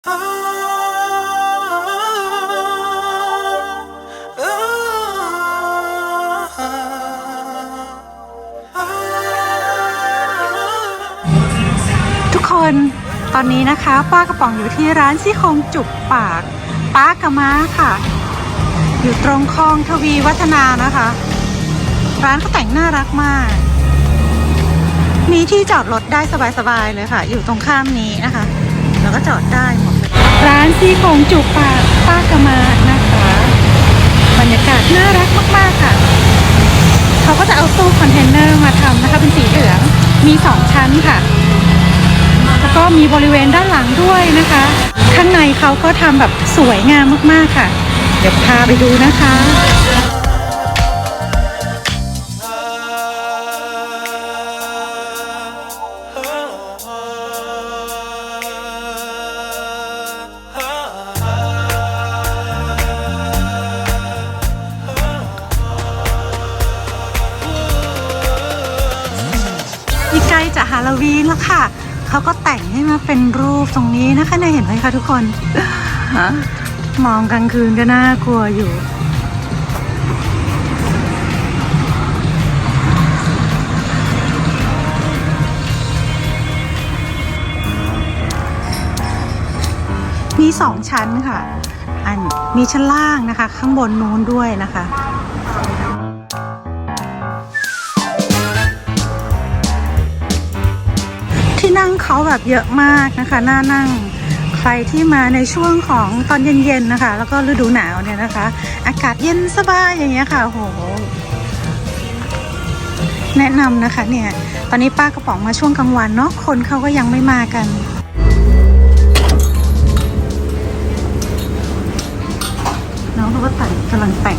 ทุกคนตอนนี้นะคะ ป้ากระป๋องอยู่ที่ร้านซี่โครงจุกปาก ป้ากะม้าค่ะ อยู่ตรงคลองทวีวัฒนานะคะ ร้านเขาแต่งน่ารักมาก มีที่จอดรถได้สบายๆเลยค่ะ อยู่ตรงข้ามนี้นะคะ แล้วก็จอดได้หมดเลยร้านซี่โครงจุกปากป้ากมานะคะ บรรยากาศน่ารักมากๆค่ะ เขาก็จะเอาตู้คอนเทนเนอร์มาทำนะคะ เป็นสีเหลือง มีสองชั้นค่ะ แล้วก็มีบริเวณด้านหลังด้วยนะคะ ข้างในเขาก็ทำแบบสวยงามมากๆค่ะ เดี๋ยวพาไปดูนะคะ นี่ใกล้จะฮาโลวีนแล้วค่ะเขาก็แต่งให้มาเป็นรูปตรงนี้นะคะนี่ยเห็นไหมคะทุกคนฮะมองกลางคืนก็น่ากลัวอยู่มีสองชั้นค่ะ อันมีชั้นล่างนะคะ ข้างบนนู้นด้วยนะคะ ที่นั่งเขาแบบเยอะมากนะคะน่านั่งใครที่มาในช่วงของตอนเย็นๆนะคะ แล้วก็ฤดูหนาวเนี่ยนะคะ อากาศเย็นสบายอย่างเงี้ยค่ะโหแนะนำนะคะเนี่ยตอนนี้ป้ากระป๋องมาช่วงกลางวันเนาะคนเขาก็ยังไม่มากันน้องเขาก็แต่งกำลังแต่ง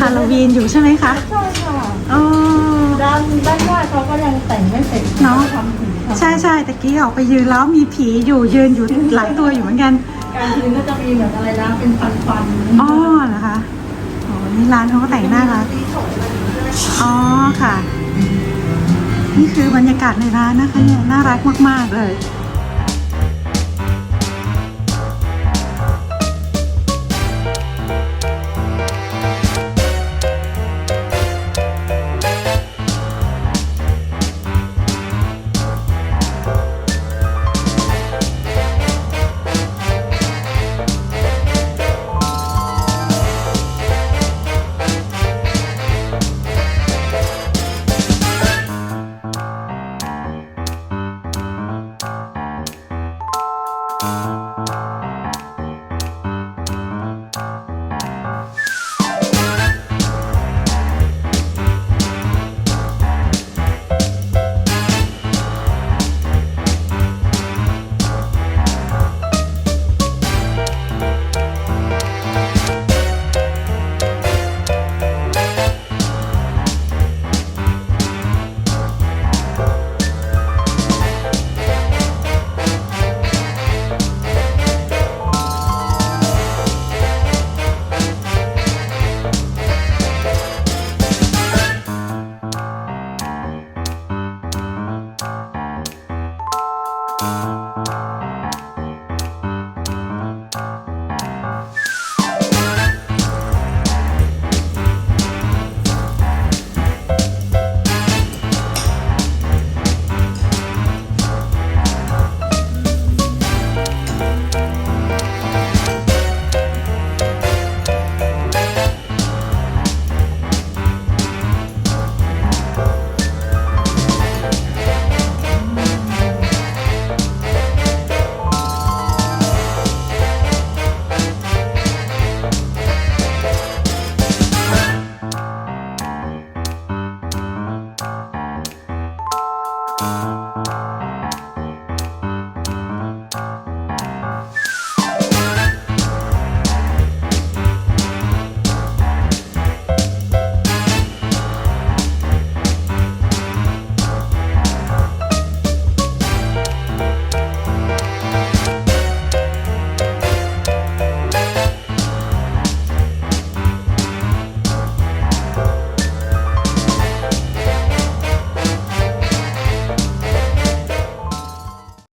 ฮาโลวีนอยู่ใช่ไหมคะใช่ค่ะอ๋อด้านด้านหน้าเขาก็ยังแต่งไม่เสร็จเนอะทำถึงทำ ใช่ใช่ตะกี้ออกไปยืนแล้วมีผีอยู่ยืนอยู่หลายตัวอยู่เหมือนกัน การยืนก็จะมีแบบอะไรนะเป็นฟันฟันๆอ๋อเหรอคะโอ้นี่ร้านเขาก็แต่งน่ารักอ๋อค่ะ นี่คือบรรยากาศในร้านนะคะเนี่ยน่ารักมากๆเลย